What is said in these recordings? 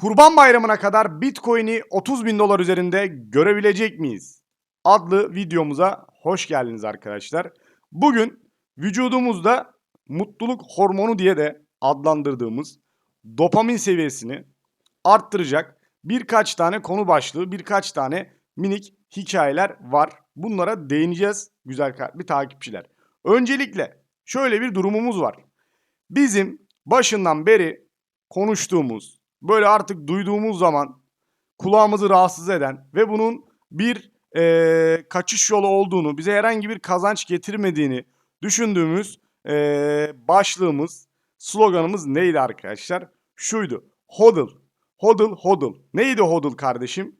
Kurban Bayramı'na kadar Bitcoin'i 30 bin dolar üzerinde görebilecek miyiz? Adlı videomuza hoş geldiniz arkadaşlar. Bugün vücudumuzda mutluluk hormonu diye de adlandırdığımız dopamin seviyesini arttıracak birkaç tane konu başlığı, birkaç tane minik hikayeler var. Bunlara değineceğiz güzel kalpli takipçiler. Öncelikle şöyle bir durumumuz var. Bizim başından beri konuştuğumuz, böyle artık duyduğumuz zaman kulağımızı rahatsız eden ve bunun bir eee, kaçış yolu olduğunu, bize herhangi bir kazanç getirmediğini düşündüğümüz eee, başlığımız, sloganımız neydi arkadaşlar? Şuydu. Hodl. Hodl, hodl. Neydi hodl kardeşim?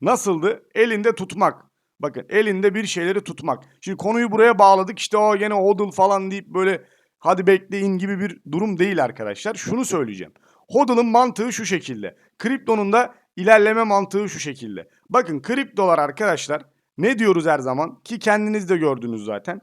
Nasıldı? Elinde tutmak. Bakın elinde bir şeyleri tutmak. Şimdi konuyu buraya bağladık. İşte o gene hodl falan deyip böyle hadi bekleyin gibi bir durum değil arkadaşlar. Şunu söyleyeceğim. HODL'ın mantığı şu şekilde. Kriptonun da ilerleme mantığı şu şekilde. Bakın kriptolar arkadaşlar ne diyoruz her zaman ki kendiniz de gördünüz zaten.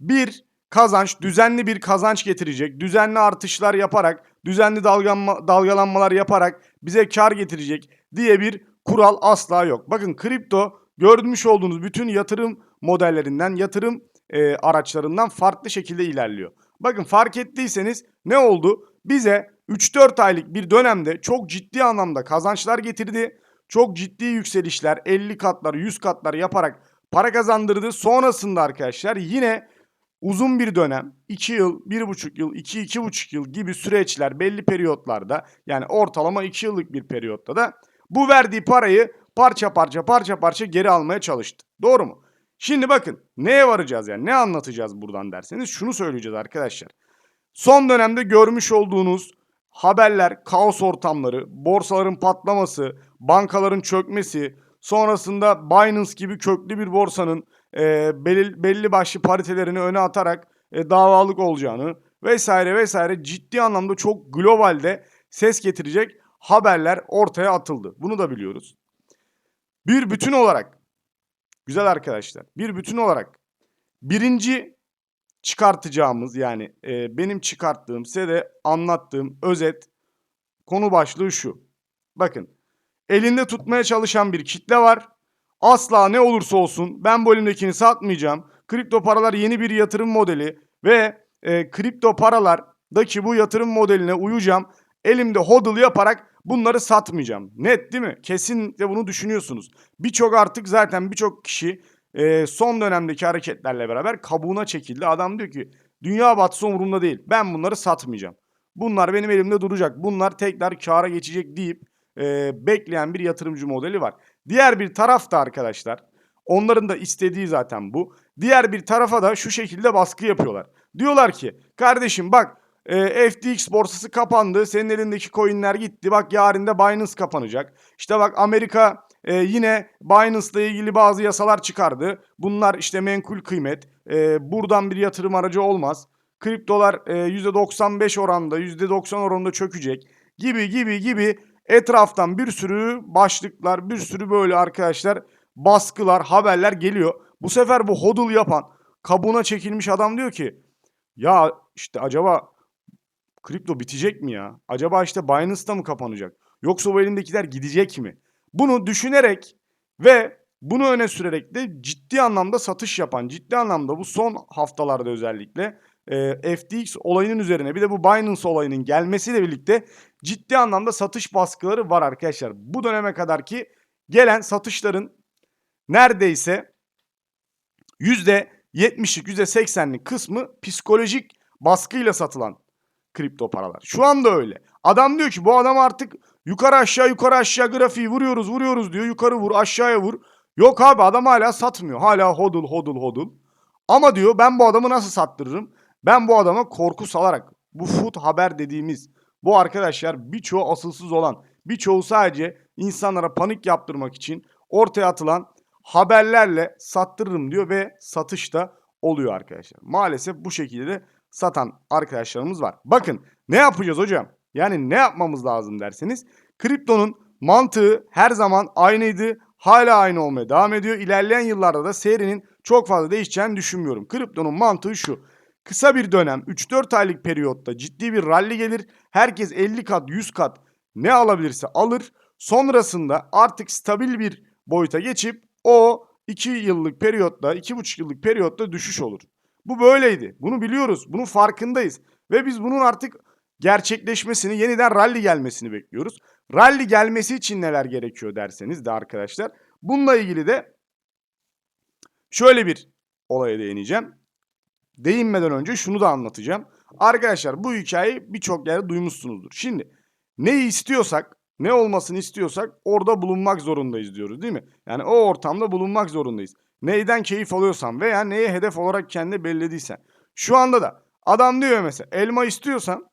Bir kazanç, düzenli bir kazanç getirecek, düzenli artışlar yaparak, düzenli dalgalanma, dalgalanmalar yaparak bize kar getirecek diye bir kural asla yok. Bakın kripto görmüş olduğunuz bütün yatırım modellerinden, yatırım e, araçlarından farklı şekilde ilerliyor. Bakın fark ettiyseniz ne oldu? Bize 3-4 aylık bir dönemde çok ciddi anlamda kazançlar getirdi. Çok ciddi yükselişler 50 katlar 100 katlar yaparak para kazandırdı. Sonrasında arkadaşlar yine uzun bir dönem 2 yıl, 1,5 yıl, 2-2,5 yıl gibi süreçler belli periyotlarda yani ortalama 2 yıllık bir periyotta da bu verdiği parayı parça parça parça parça geri almaya çalıştı. Doğru mu? Şimdi bakın neye varacağız yani ne anlatacağız buradan derseniz şunu söyleyeceğiz arkadaşlar. Son dönemde görmüş olduğunuz haberler, kaos ortamları, borsaların patlaması, bankaların çökmesi, sonrasında Binance gibi köklü bir borsanın e, belli, belli başlı paritelerini öne atarak e, davalık olacağını vesaire vesaire ciddi anlamda çok globalde ses getirecek haberler ortaya atıldı. Bunu da biliyoruz. Bir bütün olarak güzel arkadaşlar bir bütün olarak birinci çıkartacağımız yani e, benim çıkarttığım size de anlattığım özet konu başlığı şu. Bakın elinde tutmaya çalışan bir kitle var. Asla ne olursa olsun ben bu elimdekini satmayacağım. Kripto paralar yeni bir yatırım modeli ve e, kripto paralardaki bu yatırım modeline uyacağım. Elimde hodl yaparak bunları satmayacağım. Net değil mi? Kesinlikle bunu düşünüyorsunuz. Birçok artık zaten birçok kişi e, son dönemdeki hareketlerle beraber kabuğuna çekildi. Adam diyor ki dünya batsa umurumda değil. Ben bunları satmayacağım. Bunlar benim elimde duracak. Bunlar tekrar kâra geçecek deyip e, bekleyen bir yatırımcı modeli var. Diğer bir tarafta arkadaşlar onların da istediği zaten bu. Diğer bir tarafa da şu şekilde baskı yapıyorlar. Diyorlar ki kardeşim bak e, FTX borsası kapandı. Senin elindeki coinler gitti. Bak yarın da Binance kapanacak. İşte bak Amerika e, yine Binance'la ilgili bazı yasalar çıkardı. Bunlar işte menkul kıymet. E, buradan bir yatırım aracı olmaz. Kriptolar e, %95 oranda, %90 oranında çökecek gibi gibi gibi etraftan bir sürü başlıklar, bir sürü böyle arkadaşlar baskılar, haberler geliyor. Bu sefer bu hodl yapan, kabuğuna çekilmiş adam diyor ki ya işte acaba kripto bitecek mi ya? Acaba işte Binance'da mı kapanacak? Yoksa bu elindekiler gidecek mi? Bunu düşünerek ve bunu öne sürerek de ciddi anlamda satış yapan, ciddi anlamda bu son haftalarda özellikle e, FTX olayının üzerine bir de bu Binance olayının gelmesiyle birlikte ciddi anlamda satış baskıları var arkadaşlar. Bu döneme kadar ki gelen satışların neredeyse %70'lik %80'lik kısmı psikolojik baskıyla satılan kripto paralar. Şu anda öyle. Adam diyor ki bu adam artık yukarı aşağı yukarı aşağı grafiği vuruyoruz vuruyoruz diyor. Yukarı vur aşağıya vur. Yok abi adam hala satmıyor. Hala hodl hodl hodl. Ama diyor ben bu adamı nasıl sattırırım? Ben bu adama korku salarak bu food haber dediğimiz bu arkadaşlar birçoğu asılsız olan birçoğu sadece insanlara panik yaptırmak için ortaya atılan haberlerle sattırırım diyor ve satışta oluyor arkadaşlar. Maalesef bu şekilde de satan arkadaşlarımız var. Bakın ne yapacağız hocam? Yani ne yapmamız lazım derseniz kriptonun mantığı her zaman aynıydı. Hala aynı olmaya devam ediyor. İlerleyen yıllarda da seyrinin çok fazla değişeceğini düşünmüyorum. Kriptonun mantığı şu. Kısa bir dönem 3-4 aylık periyotta ciddi bir rally gelir. Herkes 50 kat 100 kat ne alabilirse alır. Sonrasında artık stabil bir boyuta geçip o 2 yıllık periyotta, 2,5 yıllık periyotta düşüş olur. Bu böyleydi. Bunu biliyoruz. Bunun farkındayız. Ve biz bunun artık gerçekleşmesini, yeniden rally gelmesini bekliyoruz. Rally gelmesi için neler gerekiyor derseniz de arkadaşlar. Bununla ilgili de şöyle bir olaya değineceğim. Değinmeden önce şunu da anlatacağım. Arkadaşlar bu hikayeyi birçok yerde duymuşsunuzdur. Şimdi neyi istiyorsak, ne olmasını istiyorsak orada bulunmak zorundayız diyoruz değil mi? Yani o ortamda bulunmak zorundayız. Neyden keyif alıyorsan veya neye hedef olarak kendi belirlediysen. Şu anda da adam diyor mesela elma istiyorsan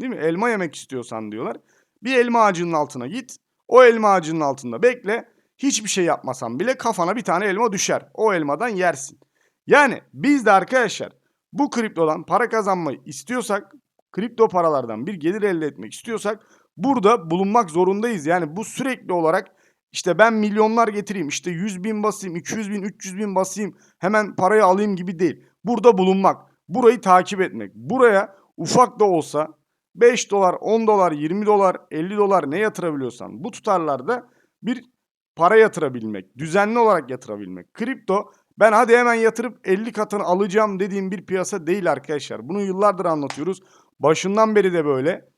değil mi? Elma yemek istiyorsan diyorlar. Bir elma ağacının altına git. O elma ağacının altında bekle. Hiçbir şey yapmasan bile kafana bir tane elma düşer. O elmadan yersin. Yani biz de arkadaşlar bu kriptodan para kazanmayı istiyorsak, kripto paralardan bir gelir elde etmek istiyorsak burada bulunmak zorundayız. Yani bu sürekli olarak işte ben milyonlar getireyim, işte 100 bin basayım, 200 bin, 300 bin basayım, hemen parayı alayım gibi değil. Burada bulunmak, burayı takip etmek, buraya ufak da olsa 5 dolar, 10 dolar, 20 dolar, 50 dolar ne yatırabiliyorsan bu tutarlarda bir para yatırabilmek, düzenli olarak yatırabilmek. Kripto ben hadi hemen yatırıp 50 katını alacağım dediğim bir piyasa değil arkadaşlar. Bunu yıllardır anlatıyoruz. Başından beri de böyle.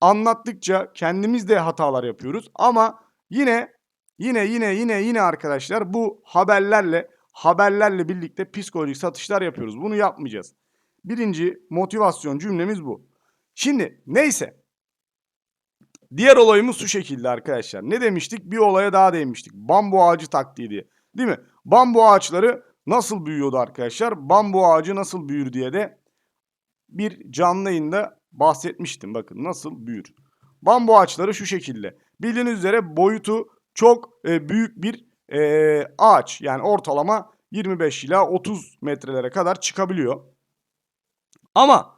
Anlattıkça kendimiz de hatalar yapıyoruz ama yine yine yine yine yine arkadaşlar bu haberlerle haberlerle birlikte psikolojik satışlar yapıyoruz. Bunu yapmayacağız. Birinci motivasyon cümlemiz bu. Şimdi neyse. Diğer olayımız şu şekilde arkadaşlar. Ne demiştik? Bir olaya daha değinmiştik. Bambu ağacı taktiği diye. Değil mi? Bambu ağaçları nasıl büyüyordu arkadaşlar? Bambu ağacı nasıl büyür diye de bir canlı yayında bahsetmiştim. Bakın nasıl büyür. Bambu ağaçları şu şekilde. Bildiğiniz üzere boyutu çok e, büyük bir e, ağaç. Yani ortalama 25 ila 30 metrelere kadar çıkabiliyor. Ama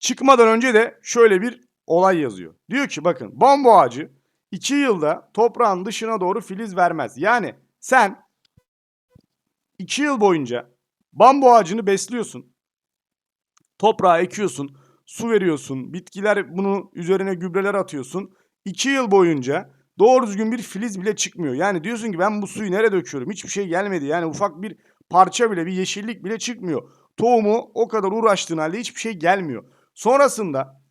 çıkmadan önce de şöyle bir olay yazıyor. Diyor ki bakın bambu ağacı 2 yılda toprağın dışına doğru filiz vermez. Yani sen 2 yıl boyunca bambu ağacını besliyorsun. Toprağa ekiyorsun, su veriyorsun, bitkiler bunu üzerine gübreler atıyorsun. 2 yıl boyunca doğru düzgün bir filiz bile çıkmıyor. Yani diyorsun ki ben bu suyu nereye döküyorum? Hiçbir şey gelmedi. Yani ufak bir parça bile, bir yeşillik bile çıkmıyor. Tohumu o kadar uğraştığın halde hiçbir şey gelmiyor. Sonrasında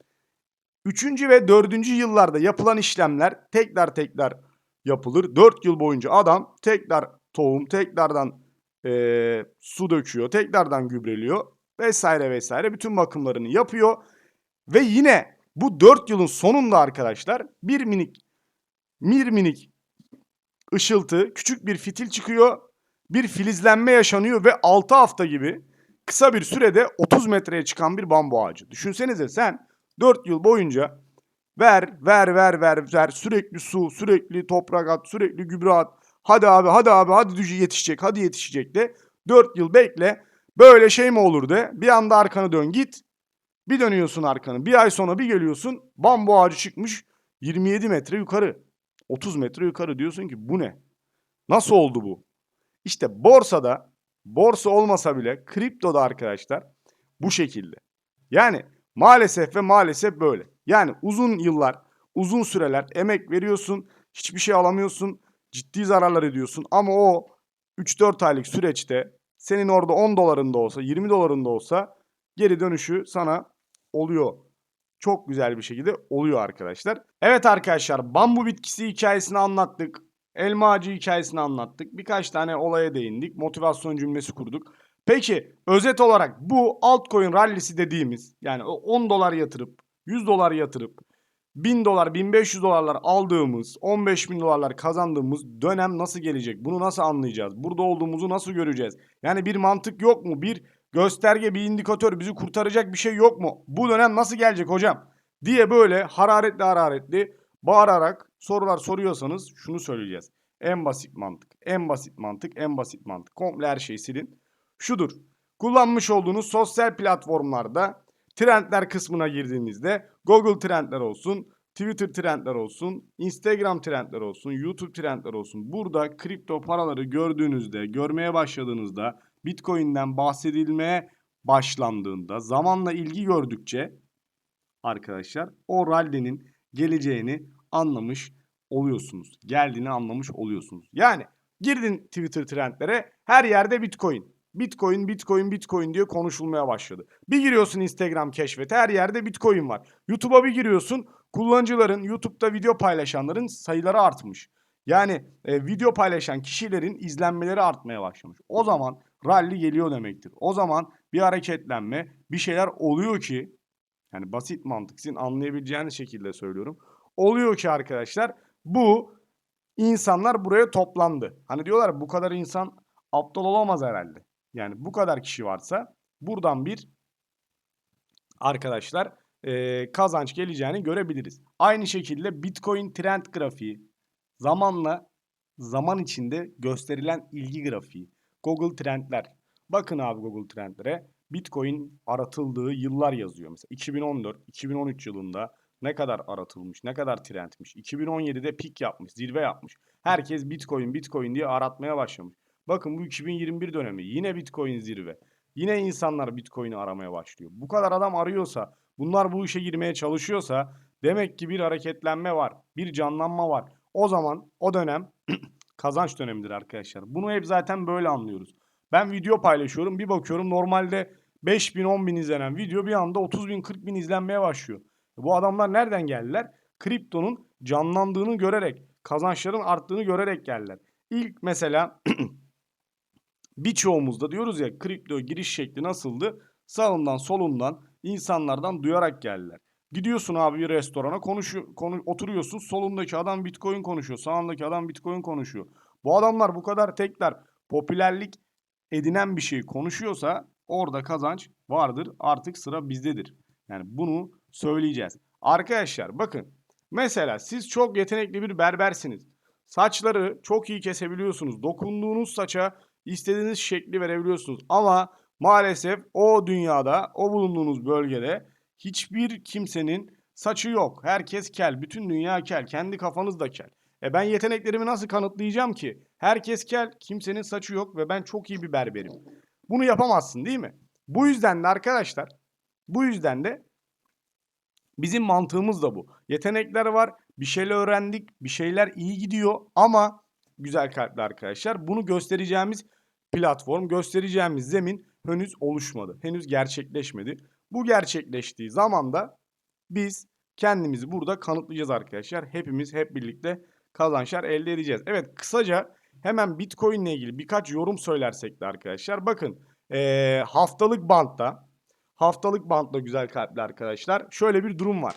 3. ve 4. yıllarda yapılan işlemler tekrar tekrar yapılır. 4 yıl boyunca adam tekrar tohum, tekrardan e, su döküyor, tekrardan gübreliyor vesaire vesaire bütün bakımlarını yapıyor. Ve yine bu 4 yılın sonunda arkadaşlar bir minik bir minik ışıltı, küçük bir fitil çıkıyor. Bir filizlenme yaşanıyor ve 6 hafta gibi kısa bir sürede 30 metreye çıkan bir bambu ağacı. Düşünsenize sen 4 yıl boyunca ver, ver, ver, ver, ver, sürekli su, sürekli toprak at, sürekli gübre at. Hadi abi, hadi abi, hadi yetişecek, hadi yetişecek de 4 yıl bekle. Böyle şey mi olur de bir anda arkanı dön git. Bir dönüyorsun arkanı. Bir ay sonra bir geliyorsun bambu ağacı çıkmış 27 metre yukarı. 30 metre yukarı diyorsun ki bu ne? Nasıl oldu bu? İşte borsada borsa olmasa bile kriptoda arkadaşlar bu şekilde. Yani maalesef ve maalesef böyle. Yani uzun yıllar, uzun süreler emek veriyorsun, hiçbir şey alamıyorsun, ciddi zararlar ediyorsun ama o 3-4 aylık süreçte senin orada 10 dolarında olsa, 20 dolarında olsa geri dönüşü sana oluyor. Çok güzel bir şekilde oluyor arkadaşlar. Evet arkadaşlar bambu bitkisi hikayesini anlattık. Elma ağacı hikayesini anlattık. Birkaç tane olaya değindik. Motivasyon cümlesi kurduk. Peki özet olarak bu altcoin rallisi dediğimiz yani o 10 dolar yatırıp 100 dolar yatırıp 1000 dolar 1500 dolarlar aldığımız 15 bin dolarlar kazandığımız dönem nasıl gelecek? Bunu nasıl anlayacağız? Burada olduğumuzu nasıl göreceğiz? Yani bir mantık yok mu? Bir gösterge bir indikatör bizi kurtaracak bir şey yok mu? Bu dönem nasıl gelecek hocam? Diye böyle hararetli hararetli bağırarak sorular soruyorsanız şunu söyleyeceğiz. En basit mantık, en basit mantık, en basit mantık. Komple her şeyi silin. Şudur. Kullanmış olduğunuz sosyal platformlarda trendler kısmına girdiğinizde Google trendler olsun, Twitter trendler olsun, Instagram trendler olsun, YouTube trendler olsun. Burada kripto paraları gördüğünüzde, görmeye başladığınızda, Bitcoin'den bahsedilmeye başlandığında, zamanla ilgi gördükçe arkadaşlar o rally'nin geleceğini anlamış oluyorsunuz. Geldiğini anlamış oluyorsunuz. Yani girdin Twitter trendlere her yerde Bitcoin. Bitcoin, Bitcoin, Bitcoin diye konuşulmaya başladı. Bir giriyorsun Instagram keşfete her yerde Bitcoin var. YouTube'a bir giriyorsun kullanıcıların YouTube'da video paylaşanların sayıları artmış. Yani e, video paylaşan kişilerin izlenmeleri artmaya başlamış. O zaman rally geliyor demektir. O zaman bir hareketlenme, bir şeyler oluyor ki yani basit mantık sizin anlayabileceğiniz şekilde söylüyorum. Oluyor ki arkadaşlar bu insanlar buraya toplandı. Hani diyorlar bu kadar insan aptal olamaz herhalde. Yani bu kadar kişi varsa buradan bir arkadaşlar e, kazanç geleceğini görebiliriz. Aynı şekilde Bitcoin trend grafiği zamanla zaman içinde gösterilen ilgi grafiği. Google Trendler. Bakın abi Google Trendlere. Bitcoin aratıldığı yıllar yazıyor. Mesela 2014, 2013 yılında ne kadar aratılmış, ne kadar trendmiş. 2017'de pik yapmış, zirve yapmış. Herkes Bitcoin, Bitcoin diye aratmaya başlamış. Bakın bu 2021 dönemi yine Bitcoin zirve. Yine insanlar Bitcoin'i aramaya başlıyor. Bu kadar adam arıyorsa, bunlar bu işe girmeye çalışıyorsa demek ki bir hareketlenme var, bir canlanma var. O zaman o dönem kazanç dönemidir arkadaşlar. Bunu hep zaten böyle anlıyoruz. Ben video paylaşıyorum. Bir bakıyorum normalde 5 bin 10 bin izlenen video bir anda 30 bin 40 bin izlenmeye başlıyor. Bu adamlar nereden geldiler? Kriptonun canlandığını görerek, kazançların arttığını görerek geldiler. İlk mesela birçoğumuzda diyoruz ya kripto giriş şekli nasıldı? Sağından solundan insanlardan duyarak geldiler. Gidiyorsun abi bir restorana konuşu, konu, oturuyorsun solundaki adam bitcoin konuşuyor. Sağındaki adam bitcoin konuşuyor. Bu adamlar bu kadar tekrar popülerlik edinen bir şey konuşuyorsa orada kazanç vardır. Artık sıra bizdedir. Yani bunu söyleyeceğiz. Arkadaşlar bakın mesela siz çok yetenekli bir berbersiniz. Saçları çok iyi kesebiliyorsunuz. Dokunduğunuz saça istediğiniz şekli verebiliyorsunuz. Ama maalesef o dünyada, o bulunduğunuz bölgede hiçbir kimsenin saçı yok. Herkes kel. Bütün dünya kel. Kendi kafanız da kel. E ben yeteneklerimi nasıl kanıtlayacağım ki? Herkes kel, kimsenin saçı yok ve ben çok iyi bir berberim. Bunu yapamazsın değil mi? Bu yüzden de arkadaşlar, bu yüzden de bizim mantığımız da bu. Yetenekler var, bir şeyler öğrendik, bir şeyler iyi gidiyor ama güzel kalpli arkadaşlar bunu göstereceğimiz platform, göstereceğimiz zemin henüz oluşmadı. Henüz gerçekleşmedi. Bu gerçekleştiği zaman da biz kendimizi burada kanıtlayacağız arkadaşlar. Hepimiz hep birlikte kazançlar elde edeceğiz. Evet kısaca hemen Bitcoin ile ilgili birkaç yorum söylersek de arkadaşlar. Bakın ee, haftalık bantta haftalık bantta güzel kalpli arkadaşlar şöyle bir durum var.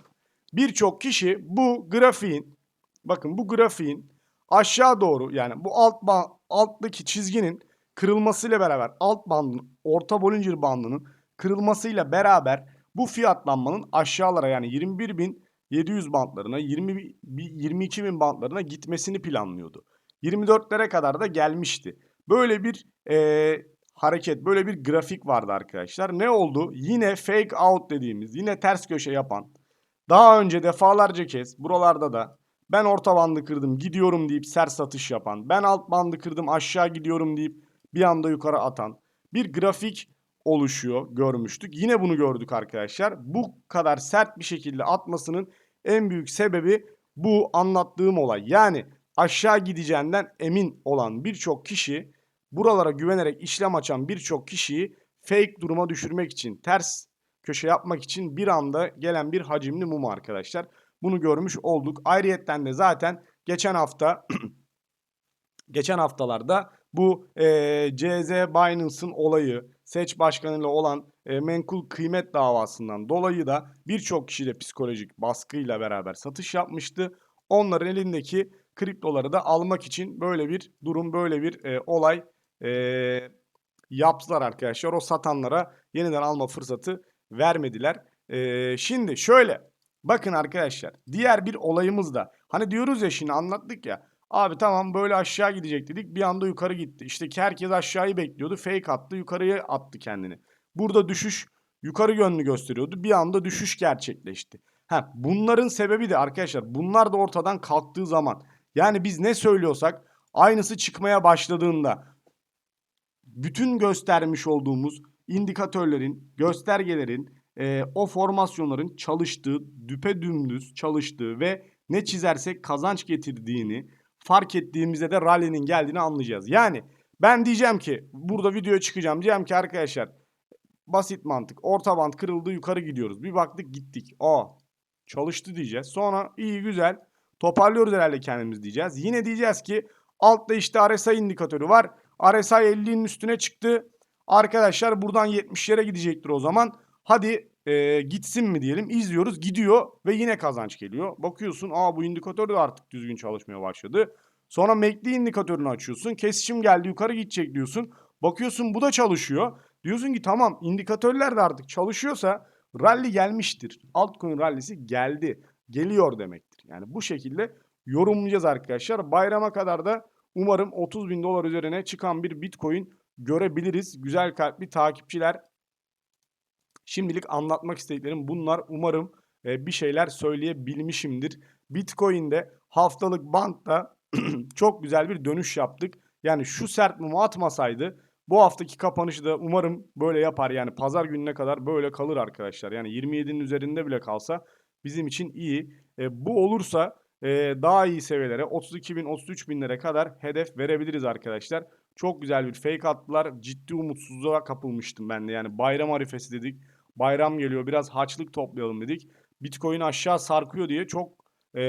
Birçok kişi bu grafiğin bakın bu grafiğin aşağı doğru yani bu alt ba alttaki çizginin kırılmasıyla beraber alt bandın orta Bollinger bandının kırılmasıyla beraber bu fiyatlanmanın aşağılara yani 21.700 bantlarına 20, 22.000 bantlarına gitmesini planlıyordu. 24'lere kadar da gelmişti. Böyle bir e, hareket, böyle bir grafik vardı arkadaşlar. Ne oldu? Yine fake out dediğimiz, yine ters köşe yapan, daha önce defalarca kez buralarda da ben orta bandı kırdım gidiyorum deyip sert satış yapan, ben alt bandı kırdım aşağı gidiyorum deyip bir anda yukarı atan bir grafik oluşuyor görmüştük. Yine bunu gördük arkadaşlar. Bu kadar sert bir şekilde atmasının en büyük sebebi bu anlattığım olay. Yani aşağı gideceğinden emin olan birçok kişi buralara güvenerek işlem açan birçok kişiyi fake duruma düşürmek için ters köşe yapmak için bir anda gelen bir hacimli mum arkadaşlar. Bunu görmüş olduk. Ayrıyetten de zaten geçen hafta geçen haftalarda bu e, CZ Binance'ın olayı seç başkanıyla olan e, menkul kıymet davasından dolayı da birçok kişi de psikolojik baskıyla beraber satış yapmıştı. Onların elindeki kriptoları da almak için böyle bir durum, böyle bir e, olay e, yaptılar arkadaşlar. O satanlara yeniden alma fırsatı vermediler. E, şimdi şöyle bakın arkadaşlar diğer bir olayımız da hani diyoruz ya şimdi anlattık ya Abi tamam böyle aşağı gidecek dedik. Bir anda yukarı gitti. İşte herkes aşağıyı bekliyordu. Fake attı. Yukarıya attı kendini. Burada düşüş yukarı yönlü gösteriyordu. Bir anda düşüş gerçekleşti. Ha, bunların sebebi de arkadaşlar bunlar da ortadan kalktığı zaman yani biz ne söylüyorsak aynısı çıkmaya başladığında bütün göstermiş olduğumuz indikatörlerin, göstergelerin, e, o formasyonların çalıştığı, düpe dümdüz çalıştığı ve ne çizersek kazanç getirdiğini fark ettiğimizde de rally'nin geldiğini anlayacağız. Yani ben diyeceğim ki burada videoya çıkacağım. Diyeceğim ki arkadaşlar basit mantık. Orta band kırıldı yukarı gidiyoruz. Bir baktık gittik. Aa çalıştı diyeceğiz. Sonra iyi güzel toparlıyoruz herhalde kendimiz diyeceğiz. Yine diyeceğiz ki altta işte RSI indikatörü var. RSI 50'nin üstüne çıktı. Arkadaşlar buradan 70'lere gidecektir o zaman. Hadi e, gitsin mi diyelim. İzliyoruz gidiyor ve yine kazanç geliyor. Bakıyorsun aa bu indikatör de artık düzgün çalışmaya başladı. Sonra MACD indikatörünü açıyorsun. Kesişim geldi yukarı gidecek diyorsun. Bakıyorsun bu da çalışıyor. Diyorsun ki tamam indikatörler de artık çalışıyorsa rally gelmiştir. Altcoin rallisi geldi. Geliyor demektir. Yani bu şekilde yorumlayacağız arkadaşlar. Bayrama kadar da umarım 30 bin dolar üzerine çıkan bir bitcoin görebiliriz. Güzel kalpli takipçiler. Şimdilik anlatmak istediklerim bunlar. Umarım e, bir şeyler söyleyebilmişimdir. Bitcoin'de haftalık bantta çok güzel bir dönüş yaptık. Yani şu sert mumu atmasaydı bu haftaki kapanışı da umarım böyle yapar. Yani pazar gününe kadar böyle kalır arkadaşlar. Yani 27'nin üzerinde bile kalsa bizim için iyi. E, bu olursa e, daha iyi seviyelere 32 bin 33 binlere kadar hedef verebiliriz arkadaşlar. Çok güzel bir fake attılar. Ciddi umutsuzluğa kapılmıştım ben de. Yani bayram arifesi dedik. Bayram geliyor biraz haçlık toplayalım dedik. Bitcoin aşağı sarkıyor diye çok e,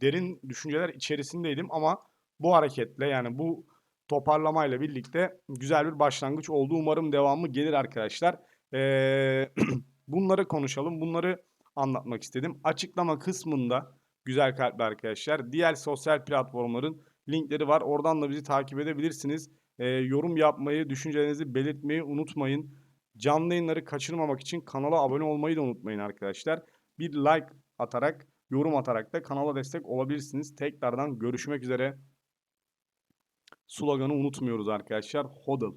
derin düşünceler içerisindeydim ama bu hareketle yani bu toparlamayla birlikte güzel bir başlangıç oldu. Umarım devamı gelir arkadaşlar. Ee, bunları konuşalım. Bunları anlatmak istedim. Açıklama kısmında güzel kalpli arkadaşlar. Diğer sosyal platformların linkleri var. Oradan da bizi takip edebilirsiniz. Ee, yorum yapmayı, düşüncelerinizi belirtmeyi unutmayın. Canlı yayınları kaçırmamak için kanala abone olmayı da unutmayın arkadaşlar. Bir like atarak, yorum atarak da kanala destek olabilirsiniz. Tekrardan görüşmek üzere. Sloganı unutmuyoruz arkadaşlar. HODL.